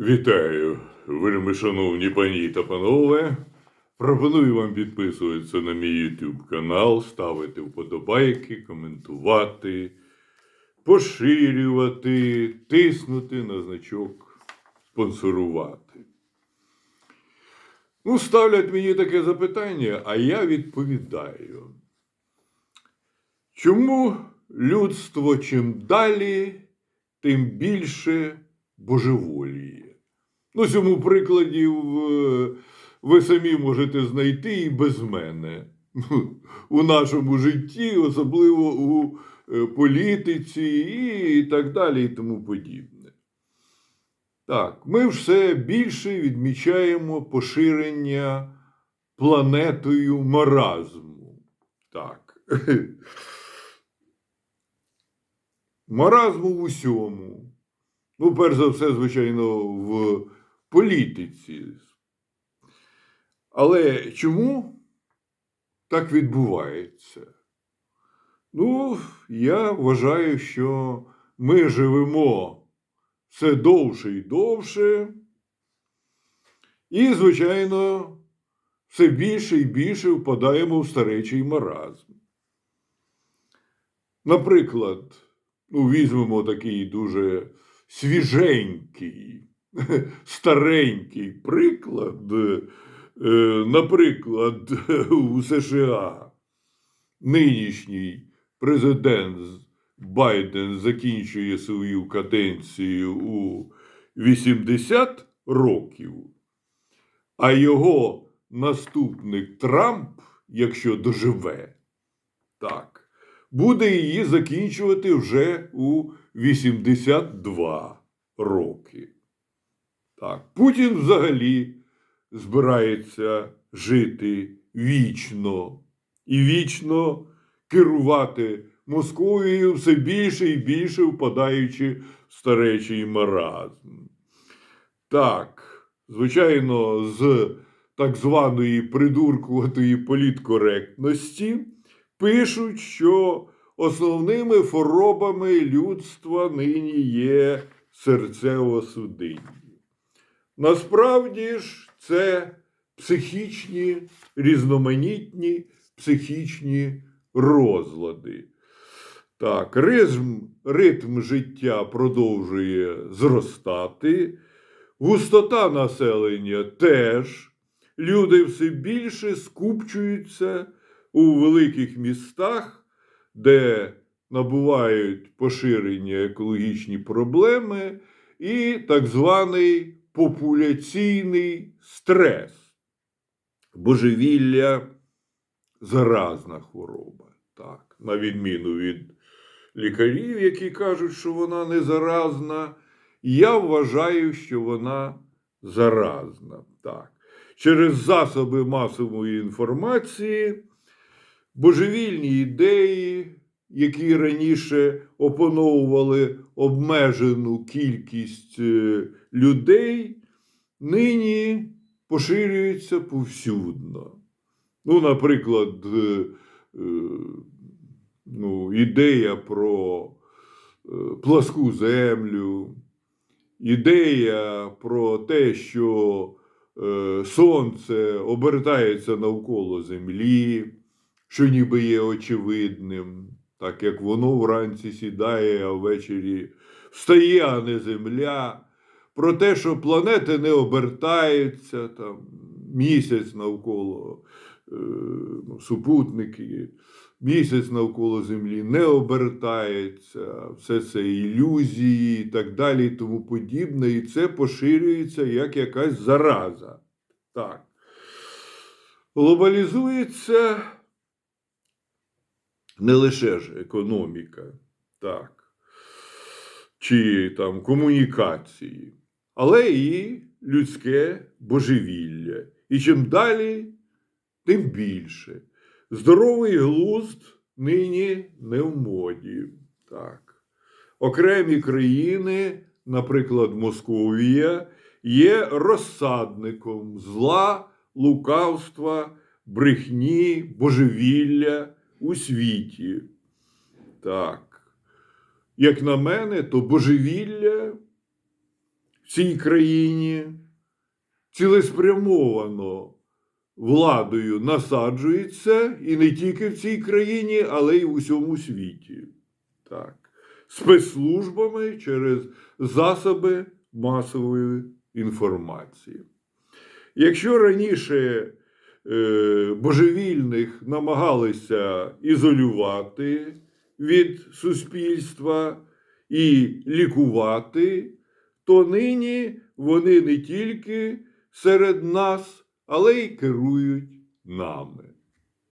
Вітаю, вельми шановні пані та панове. Пропоную вам підписуватися на мій YouTube канал, ставити вподобайки, коментувати, поширювати, тиснути на значок спонсорувати. Ну, ставлять мені таке запитання, а я відповідаю. Чому людство чим далі, тим більше божеволіє? Ну, цьому прикладів е, ви самі можете знайти і без мене. У нашому житті, особливо у е, політиці і так далі, і тому подібне. Так, ми все більше відмічаємо поширення планетою маразму. Так. Маразму в усьому. Ну, перш за все, звичайно, в політиці. Але чому так відбувається? Ну, я вважаю, що ми живемо все довше і довше. І, звичайно, все більше і більше впадаємо в старечий маразм. Наприклад, ну, візьмемо такий дуже свіженький, старенький приклад. Е, Наприклад, у США нинішній президент Байден закінчує свою каденцію у 80 років, а його наступник Трамп, якщо доживе, так, буде її закінчувати вже у 82 роки. Так, Путін взагалі збирається жити вічно і вічно керувати Московією все більше і більше впадаючи в старечий маразм. Так, звичайно, з так званої придуркуватої політкоректності пишуть, що основними хворобами людства нині є серцево-судинні. Насправді ж це психічні, різноманітні психічні розлади. Так, ритм, ритм життя продовжує зростати, густота населення теж. Люди все більше скупчуються у великих містах, де набувають поширення екологічні проблеми і так званий популяційний стрес. Божевілля заразна хвороба. Так, на відміну від лікарів, які кажуть, що вона не заразна, я вважаю, що вона заразна. Так. Через засоби масової інформації, божевільні ідеї, які раніше опановували обмежену кількість е, людей, нині поширюються повсюдно. Ну, наприклад, е, е, ну, ідея про пласку землю, ідея про те, що сонце обертається навколо землі, що ніби є очевидним, так як воно вранці сідає, а ввечері встає, а не земля. Про те, що планети не обертаються, там, місяць навколо е, ну, супутники, місяць навколо Землі не обертається, все це ілюзії і так далі, і тому подібне. І це поширюється як якась зараза. Так. Глобалізується не лише ж економіка, так, чи там комунікації, але і людське божевілля. І чим далі, тим більше. Здоровий глузд нині не в моді. Так. Окремі країни, наприклад, Московія, є розсадником зла, лукавства, брехні, божевілля у світі. Так. Як на мене, то божевілля в цій країні цілеспрямовано владою насаджується і не тільки в цій країні, але й в усьому світі. Так. Спецслужбами через засоби масової інформації. Якщо раніше божевільних намагалися ізолювати від суспільства і лікувати, то нині вони не тільки серед нас, але й керують нами.